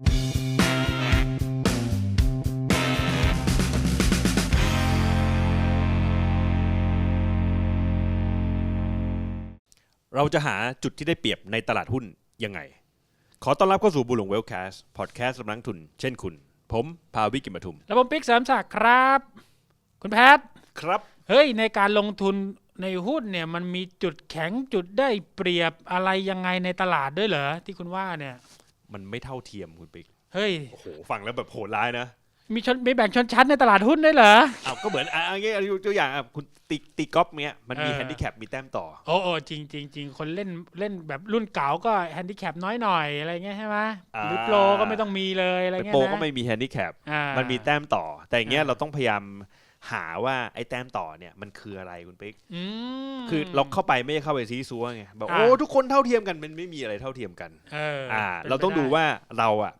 เราจะหาจุดที่ได้เปรียบในตลาดหุ้นยังไง ขอต้อนรับเข้าสู่บุหลงเวลแคสพอดแคสต์สำนักทุน เช่นคุณ ผมภาวิกิมปทุม แล้วผมปิ๊กเสริมศักดิ์ครับ คุณแพทย์ครับ เฮ้ย ในการลงทุนในหุ้นเนี่ยมันมีจุดแข็งจุดได้เปรียบอะไรยังไงในตลาดด้วยเหรอที่คุณว่าเนี่ย มันไม่เท่าเทียมคุณปิ๊กเฮ้ย โอ้โหฟังแล้วแบบโหดร้ายนะมีชนมีแบ่งชนชั้นในตลาดหุ้นด้วยเหรออ้าวก็เหมือนอะเงี้ยยกตัวอย่างอะคุณตีตีกอล์ฟเนี้ยมันมีเออ แฮนดิแคปมีแต้มต่อ โอ้โอ้จริงจริงจริงคนเล่นเล่นแบบรุ่นเก่าก็แฮนดิแคปน้อยหน่อยอะไรเงี้ยใช่ไหมอ่า หรือโปรก็ไม่ต้องมีเลยอะไรเป็นเงี้ยโปรนะก็ไม่มีแฮนดิแคป อ่า มันมีแต้มต่อ แต่อย่างเงี้ยอ่า เราต้องพยายาม หาว่าไอ้แต้มต่อเนี่ยมันคืออะไรคุณปิ๊กอืมคือเราเข้าไปไม่ได้เข้าไปซีซัวไงแบบอ่าโอ้ทุกคนเท่าเทียมกันมันไม่มีอะไรเท่าเทียมกันเอออ่าป็นเราต้องไปดูไว่าเราอะ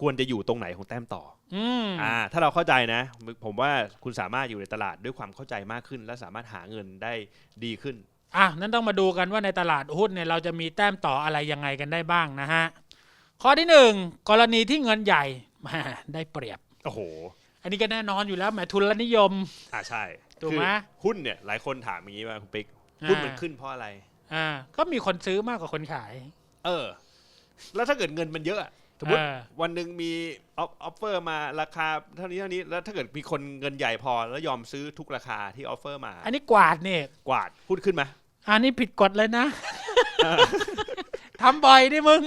ควรจะอยู่ตรงไหนของแต้มต่ออืมอ่า ถ้าเราเข้าใจนะ ผมว่าคุณสามารถอยู่ในตลาดด้วยความเข้าใจมากขึ้น และสามารถหาเงินได้ดีขึ้นอะนั้นต้องมาดูกันว่าในตลาดหุ้นเนี่ยเราจะมีแต้มต่ออะไรยังไงกันได้บ้างนะฮะข้อที่หนึ่งกรณีที่เงินใหญ่แหมได้เปรียบโอ้โห อันนี้ก็แน่นอนอยู่แล้วแหมทุนนิยม อ่าใช่ถูกคือไหมหุ้นเนี่ยหลายคนถามอย่างนี้ว่าคุณปิ๊กหุ้นมันอ่าขึ้นเพราะอะไร อ่า ก็มีคนซื้อมากกว่าคนขาย เออ แล้วถ้าเกิดเงินมันเยอะอะสมมติเออวันหนึ่งมีออฟเฟอร์มาราคาเท่านี้เท่านี้แล้วถ้าเกิดมีคนเงินใหญ่พอแล้วยอมซื้อทุกราคาที่ออฟเฟอร์มา อันนี้กวาดเนี่ยกวาดหุ้นขึ้นไหมอันนี้ผิดกฎเลยนะ ทำบ่อยดิมึง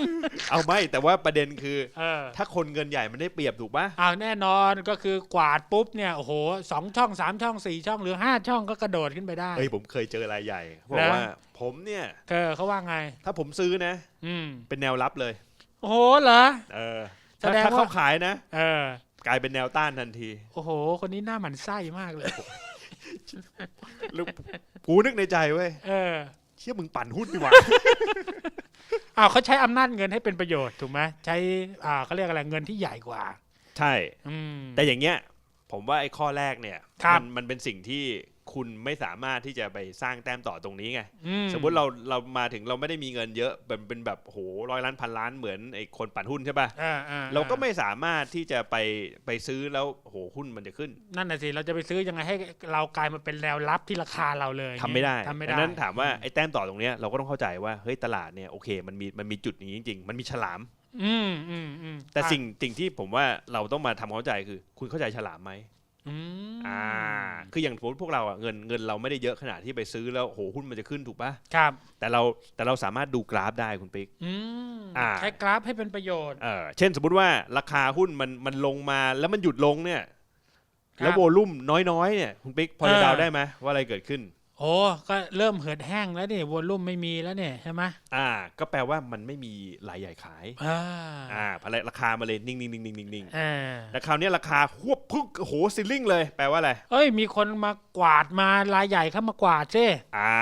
เอาไม่แต่ว่าประเด็นคือ เออถ้าคนเงินใหญ่มันได้เปรียบถูกปะ อ้าวแน่นอนก็คือกวาดปุ๊บเนี่ยโอ้โหสองช่องสามช่องสี่ช่องหรือห้าช่องก็กระโดดขึ้นไปได้เฮ้ยผมเคยเจอรายใหญ่เขาบอแล้กวว่า ผมเนี่ย เออเขาว่าไง ถ้าผมซื้อนะ อืมเป็นแนวรับเลย โอ้โหเหรอ เออแสถ้าดงถ้าว่า เขาขายนะ เออ กลายเป็นแนวต้านทันทีโอ้โห คนนี้หน้าหมันไส้มากเลย แล้วกูนึกในใจเว้ยเออ เชื่อมึงปั่นหุ้นดีกว่า อ้าวเขาใช้อำนาจเงินให้เป็นประโยชน์ถูกไหมใช้อ่าเขาเรียกอะไรเงินที่ใหญ่กว่า ใช่ อืม แต่อย่างเงี้ย ผมว่าไอ้ข้อแรกเนี่ยครับ มันมันเป็นสิ่งที่ คุณไม่สามารถที่จะไปสร้างแต้มต่อตรงนี้ไงอืสมมุติเราเรามาถึงเราไม่ได้มีเงินเยอะเป็นเป็นแบบโหร้อยล้านพันล้านเหมือนไอ้คนปั่นหุ้นใช่ป่ะอ่าอ่าเราก็ไม่สามารถที่จะไปไปซื้อแล้วโหหุ้นมันจะขึ้น นั่นน่ะสิเราจะไปซื้อยังไงให้เรากลายมาเป็นแนวรับที่ราคาเราเลยทำไม่ได้ทำไม่ดัได้งนั้นถามว่าไอ้แต้มต่อตรงเนี้ยเราก็ต้องเข้าใจว่าเฮ้ยตลาดเนี่ยโอเคมันมีมันมีจุดนี้จริง ๆ มันมีฉลามอืมอืมอืมแต่อะสิ่งสิ่งที่ผมว่าเราต้องมาทำความเข้าใจคือ คุณเข้าใจฉลามไหม อืมอ่า คืออย่างสมมติพวกเราอะเงินเงินเราไม่ได้เยอะขนาดที่ไปซื้อแล้วโหหุ้นมันจะขึ้นถูกปะครับ แต่เราแต่เราสามารถดูกราฟได้คุณปิ๊กอืมอ่าใช้กราฟให้เป็นประโยชน์เออเช่นสมมุติว่าราคาหุ้นมันมันลงมาแล้วมันหยุดลงเนี่ยครับแล้วโวลุ่มน้อยๆเนี่ยคุณปิ๊กพอจะเออเดาได้ไหมว่าอะไรเกิดขึ้น โอ้ก็เริ่มเหือดแห้งแล้วนี่วอลลุ่มไม่มีแล้วเนี่ยใช่ไหมอ่า ก็แปลว่ามันไม่มีรายใหญ่ขาย อ่าอ่าอะไรราคามาเลยนิ่งๆนิ่งๆนิ่งๆนิ่งอ่าๆแล้วคราวเนี้ยราคาหวบพึ่งโอ้โหซิลลิ่งเลย แปลว่าอะไร เอ้ย มีคนมากวาดมารายใหญ่เข้ามากวาดใช่อ่า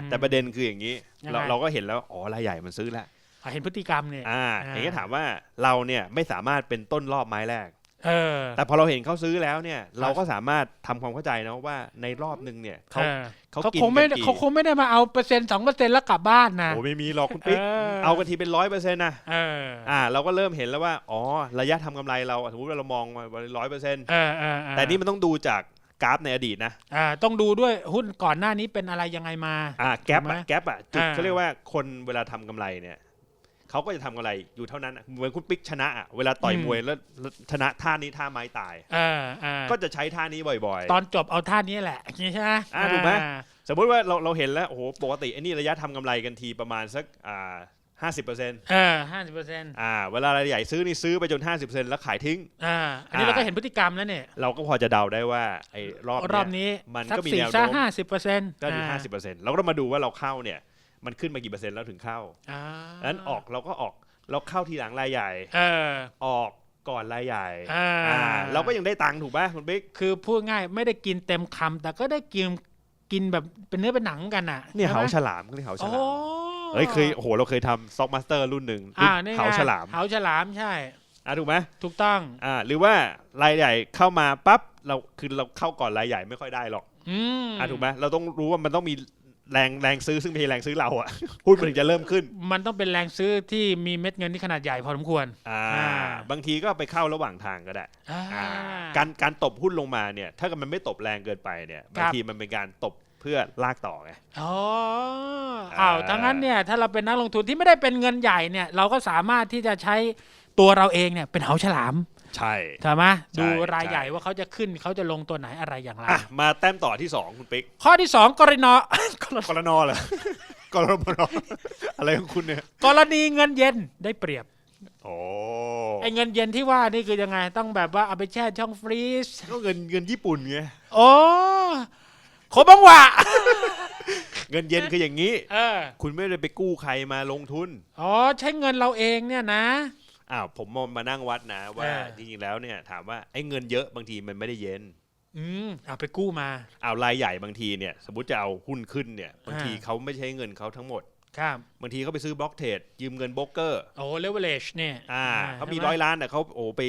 อืมแต่ประเด็นคืออย่างนี้ ยังไง เราเราก็เห็นแล้วอ๋อรายใหญ่มันซื้อแล้ว เห็นพฤติกรรมเนี่ย อ่า อ่า อย่างนี้ถามว่าเราเนี่ยไม่สามารถเป็นต้นรอบไม้แรก เออ แต่พอเราเห็นเขาซื้อแล้วเนี่ย เราก็สามารถทำความเข้าใจนะว่าในรอบหนึ่งเนี่ยเขาเออเขาเขากินคงไม่กันกี่เขาคงไม่ได้มาเอาเปอร์เซ็นต์สองเปอร์เซ็นต์แล้วกลับบ้านนะโอ้ไม่มีหรอกคุณปิ๊กเออเอากันทีเป็นร้อยเปอร์เซ็นต์นะเอออ่า เราก็เริ่มเห็นแล้วว่าอ๋อระยะทำกำไรเราสมมติว่าเรามองมาร้อยเปอร์เซ็นต์เออเออเออแต่นี่มันต้องดูจากกราฟในอดีตนะอ่าต้องดูด้วยหุ้นก่อนหน้านี้เป็นอะไรยังไงมา อ่าแกปถูกไหมอะแกปอะจุดอ่า เขาเรียกว่าคนเวลาทำกำไรเนี่ย เขาก็จะทำกำไรอยู่เท่านั้นอะเหมือนคุณปิ๊กชนะอะเวลาต่อยมวยแล้วแล้วชนะท่านี้ท่าไม้ตายเออเออก็จะใช้ท่านี้บ่อย ตอนจบเอาท่านี้แหละอย่างนี้ใช่ไหมอ่าถูกไหม อ่า ๆ สมมุติว่าเราเราเห็นแล้วโอ้โหปกติไอ้นี่ระยะทำกำไรกันทีประมาณสักอ่าห้าสิบเปอร์เซ็นต์เออห้าสิบเปอร์เซ็นต์อ่าเวลารายใหญ่ซื้อนี่ซื้อไปจนห้าสิบเปอร์เซ็นต์แล้วขายทิ้ง อ่า อันนี้อ่า เราก็เห็นพฤติกรรมแล้วเนี่ย เราก็พอจะเดาได้ว่าไอ้รอบรอบเนี้ยนี้มันสัก็มีสี่แนวโน้มสักห้าสิบเปอร์เซ็นต์ก็อยู่ห้าสิบเปอร์เซ็นต์เราก็ต้องมาดูว่าเราเข้าเนี่ย มันขึ้นมากี่เปอร์เซ็นต์แล้วถึงเข้าอ่าดังนั้นออกเราก็ออกเราเข้าทีหลังรายใหญ่เออออกก่อนรายใหญ่อ่าอ่าเราก็ยังได้ตังค์ถูกป่ะคุณบิ๊กคือพูดง่ายไม่ได้กินเต็มคำแต่ก็ได้กินกินแบบเป็นเนื้อเป็นหนังกันน่ะเนี่ยใช่เหาไหมฉลามก็เรียกเหาฉโอ้ลามเฮ้ยเคยโอ้โหเราเคยทำซ็อกมาสเตอร์รุ่นหนึ่งรุ่อ่านนี่ไงเหาฉลามเหาฉลามใช่อะถูกไหมถูกต้องอ่าหรือว่ารายใหญ่เข้ามาปั๊บเราคือเราเข้าก่อนรายใหญ่ไม่ค่อยได้หรอกอืมอะถูกไหมเราต้องรู้ว่ามันต้องมี แรงแรงซื้อซึ่งไม่ใช่แรงซื้อเราอะหุ้นมันถึงจะเริ่มขึ้น มันต้องเป็นแรงซื้อที่มีเม็ดเงินที่ขนาดใหญ่พอสมควร อ่าอ่าบางทีก็ไปเข้าระหว่างทางก็ได้อ่าอ่าการการตบหุ้นลงมาเนี่ย ถ้าเกิดมันไม่ตบแรงเกินไปเนี่ยครับบางทีมันเป็นการตบเพื่อลากต่อไงอ๋ออ้าวอ่าทั้งนั้นเนี่ยถ้าเราเป็นนักลงทุนที่ไม่ได้เป็นเงินใหญ่เนี่ย เราก็สามารถที่จะใช้ตัวเราเองเนี่ยเป็นเหาฉลาม ใช่ใช่ไหมใช่ดูรายใช่ ใหญ่ว่าเขาจะขึ้นเขาจะลงตัวไหนอะไรอย่างไรอะมาแต้มต่อที่สองคุณปิ๊กข้อที่สองกรณีกรนอเหรอกรนออะไรของคุณเนี่ยกรณีเงินเย็นได้เปรียบโอ้ไอ้เงินเย็นที่ว่านี่คือยังไงต้องแบบว่าเอาไปแช่ช่องฟรีซก็เงินเงินญี่ปุ่นไงโอ้โคบังหวะเงินเย็นคืออย่างนี้ เออคุณไม่ได้ไปกู้ใครมาลงทุน อ๋อใช้เงินเราเองเนี่ยนะ อ้าวผมมานั่งวัดนะว่าเออจริงๆแล้วเนี่ยถามว่าไอ้เงินเยอะบางทีมันไม่ได้เย็นอืมเอาไปกู้มา เอารายใหญ่บางทีเนี่ยสมมติจะเอาหุ้นขึ้นเนี่ยบางทีอ่า เขาไม่ใช้เงินเขาทั้งหมด ครับ บางทีเขาไปซื้อบล็อกเทรดยืมเงินโบรกเกอร์โอ้เลเวลเลชเนี่ยอ่าเขามีใช่ไหร้อยล้านแต่เขาโอ้ไป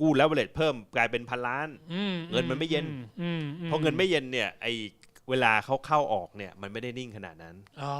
กู้แล้วเลทเพิ่มกลายเป็นพันล้าน อืเงินมันไม่เย็น อืมอืมเพราะเงินไม่เย็นเนี่ยไอ เวลาเขาเข้าออกเนี่ยมันไม่ได้นิ่งขนาดนั้น อ๋อ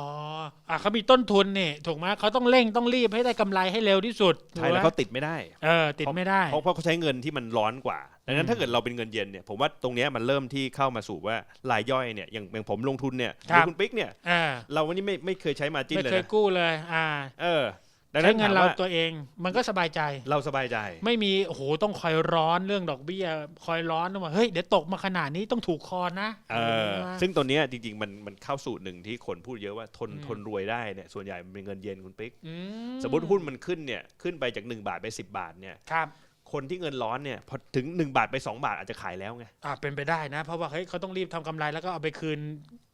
อะเขามีต้นทุนนี่ถูกไหมเขาต้องเร่งต้องรีบให้ได้กำไรให้เร็วที่สุดใช่แล้วถูกไหมเขาติดไม่ได้ เออ ติดไม่ได้เพราะเพราะเขาใช้เงินที่มันร้อนกว่า ดังนั้อืนมถ้าเกิดเราเป็นเงินเย็นเนี่ยผมว่าตรงเนี้ยมันเริ่มที่เข้ามาสู่ว่ารายย่อยเนี่ยอย่างอย่างผมลงทุนเนี่ยหครัรืบอคุณปิ๊กเนี่ยเออเราวันนี้ไม่ไม่เคยใช้มาจิ้นไม่เลยเคยนะกู้เลย อ่า เออดัง ใช้นั้นเงิถานมเราว่าตัวเองมันก็สบายใจ เราสบายใจ ไม่มีโอ้โหต้องคอยร้อนเรื่องดอกเบี้ย คอยร้อนว่าเฮ้ยเดี๋ยวตกมาขนาดนี้ต้องถูกคอนะเออซึ่งตัวเนี้ยจริงๆมันมันเข้าสู่หนึ่งที่คนพูดเยอะว่าทนอืมทนรวยได้เนี่ยส่วนใหญ่มันเป็นเงินเย็นคุณปิ๊กอืสมมติหุ้นมันขึ้นเนี่ยขึ้นไปจาก 1 บาทไป 10 บาทเนี่ยครับคนที่เงินร้อนเนี่ยพอถึง 1 บาทไป 2 บาทอาจจะขายแล้วไงอ่าเป็นไปได้นะ เพราะว่าเฮ้ยเขาต้องรีบทำกำไรแล้วก็เอาไปคืน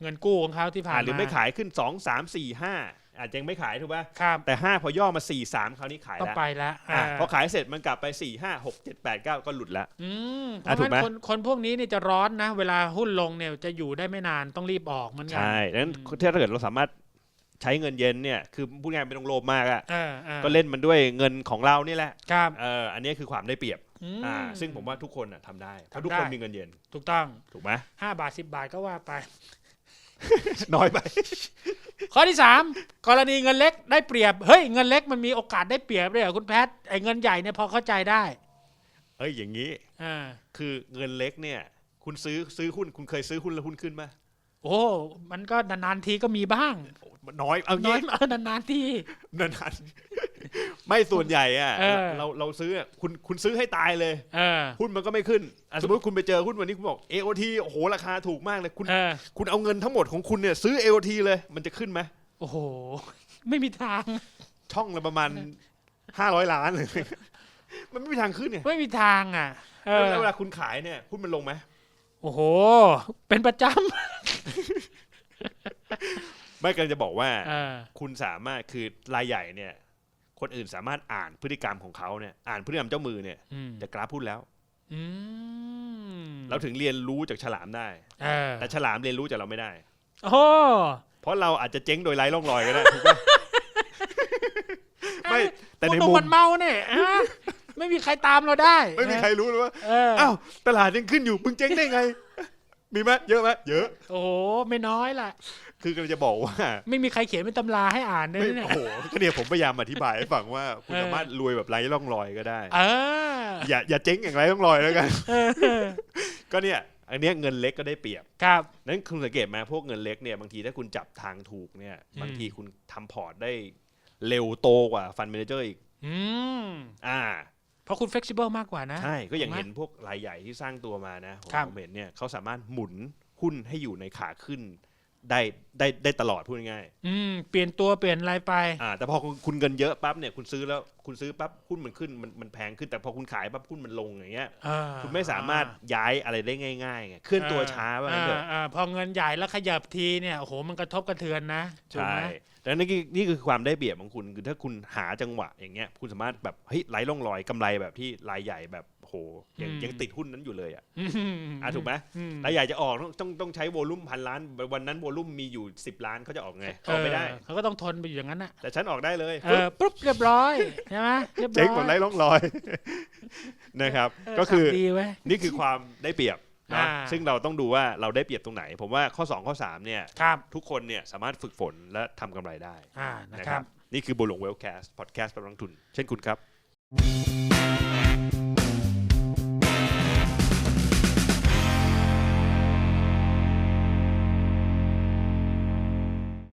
เงินกู้ของเขาที่ผ่านอ่ามาหรือไม่ขายขึ้น 2 3 4 5 อาจจะยังไม่ขายถูกป่ะครับแต่ 5 พอย่อมา 4 3 คราวนี้ขายต้องแล้วไปแล้วอะาพอขายเสร็จมันกลับไป 4 5 6 7 8 9 ก็หลุดแล้วอืมเพอะราะถูกไหมงั้นคนคนพวกนี้เนี่ยจะร้อนนะ เวลาหุ้นลงเนี่ยจะอยู่ได้ไม่นานต้องรีบออกเหมือนกั ใช่ดังนั้นถ้าเกิดเราสามารถใช้เงินเย็นเนี่ยคือพูดง่ายๆไม่ต้องโลภมากอะเออออก็เล่นมันด้วยเงินของเรานี่แหละครับเอออันนี้คือความได้เปรียบอืมอ่าซึ่งผมว่าทุกคนอะทำได้เพราะทำทุกคนได้ มีเงินเย็นถูกต้องถูกไหมห้าบาทสิบาทก็ว่าไป น้อยไป ข้อที่สามกรณีเงินเล็กได้เปรียบ เฮ้ยเงินเล็กมันมีโอกาสได้เปรียบด้วยเหรอคุณแพทย์ไอ้เงินใหญ่เนี่ยพอเข้าใจได้เฮ้ยอย่างนี้อ่าคือเงินเล็กเนี่ย คุณซื้อซื้อหุ้นคุณเคยซื้อหุ้นแล้วหุ้นขึ้นไหมโอ้ มันก็นานๆทีก็มีบ้างมันน้อยเอาน้องี้ยเออนานๆทีนานๆ ไม่ส่วนใหญ่อะเออ เราเราซื้ออะคุณคุณซื้อให้ตายเลย เออ หุ้นมันก็ไม่ขึ้นอะสมมติคุณไปเจอหุ้นวันนี้คุณบอก AOT โอ้โหราคาถูกมากเลยคุณ เออ คุณเอาเงินทั้งหมดของคุณเนี่ยซื้อ AOT เลยมันจะขึ้นไหมโอ้โห ไม่มีทาง ช่องละประมาณห้าร้อยล้านเลย มันไม่มีทางขึ้นเนี่ยไม่มีทางอะ เออ แล้วเวลาคุณขายเนี่ยหุ้นมันลงไหมโอ้โห เป็นประจไม่กำลังจะบอกว่าำเออ คุณสามารถคือรายใหญ่เนี่ย คนอื่นสามารถอ่านพฤติกรรมของเขาเนี่ยอ่านพฤติกรรมเจ้ามือเนี่ยอืมจะกราฟพูดแล้วอืมเราถึงเรียนรู้จากฉลามได้เออแต่ฉลามเรียนรู้จากเราไม่ได้โอ้เพราะเราอาจจะเจ๊งโดยไร้ร่องรอยก็ได้ถูกปะไม่แต่ในพวกมุงมมันเมาเนี่ยฮะไม่มีใครตามเราได้ ไม่มีใครรู้เลยว่าเอออ้าวตลาดยังขึ้นอยู่มึงเจ๊งได้ไง มีไหมเยอะไหมเยอะ โอ้โหไม่น้อยล่ะ คือกำลังจะบอกว่า ไม่มีใครเขียนเป็นตำราให้อ่านด้วยไม่เนี่ยโอ้โหก็เนี่ยผมพยายามอธิบายให้ฟังว่าคุณเออสามารถรวยแบบไร้ร่องรอยก็ได้ เอออย่าอย่าเจ๊งอย่างไร้ร่องรอยแล้วกัน เออก็เนี่ย อันเนี้ยเงินเล็กก็ได้เปรียบ ครับ นั้นคุณสังเกตไหมพวกเงินเล็กเนี่ยบางทีถ้าคุณจับทางถูกเนี่ยอืมบางทีคุณทำพอร์ตได้เร็วโตกว่าฟันเมนเจอร์อีก อืม อ่า เพราะคุณ flexible มากกว่านะ ใช่ ก็อย่างถูกไหมเห็นพวกรายใหญ่ที่สร้างตัวมานะผมครับผมเห็นเนี่ยเขาสามารถหมุนหุ้นให้อยู่ในขาขึ้นได้ได้ได้ตลอดพูดง่ายอืมเปลี่ยนตัวเปลี่ยนอะไรไปๆอ่าแต่พอคุณคุณเงินเยอะปั๊บเนี่ยคุณซื้อแล้วคุณซื้อปั๊บหุ้นมันขึ้นมันมันแพงขึ้นแต่พอคุณขายปั๊บหุ้นมันลงอย่างเงี้ยเออคุณไม่สามารถย้ายอะไรได้ง่ายๆไงเคลื่อนตัวช้าว่างั้นเถอะเออพอเงินใหญ่แล้วขยับทีเนี่ยโอ้โหมันกระทบกระเทือนนะถูกใช่ ไหมแต่นี่คือนี่คือความได้เปรียบของคุณคือถ้าคุณหาจังหวะอย่างเงี้ย คุณสามารถแบบเฮ้ยไร้ร่องรอยกำไรแบบที่รายใหญ่แบบโหยังยังติดหุ้นนั้นอยู่เลยอะอืมอะถูกไหมอืมรายใหญ่จะออกต้องต้องต้องใช้โวลุ่มพันล้าน วันนั้นโวลุ่มมีอยู่ 10 ล้านเขาจะออกไงออกไม่ได้เเขาก็ต้องทนไปอยู่อย่างนั้นน่ะแต่ฉันออกได้เลยเออปุ๊บเรียบร้อยใช่ไหมเรียบร้อยเจ๊งหมดไร้ร่องรอยนะครับเออก็คือทำดีไว้ยนี่คือความได้เปรียบเนาะอ่าซึ่งเราต้องดูว่าเราได้เปรียบตรงไหน ผมว่าข้อ 2 ข้อ 3 เนี่ยครับทุกคนเนี่ยสามารถฝึกฝนและทำกำไรได้อ่านะนะคครัรับบนี่คือบุหลวงเวลแคสพอดแคสต์กำลังทุน เช่นคุณครับ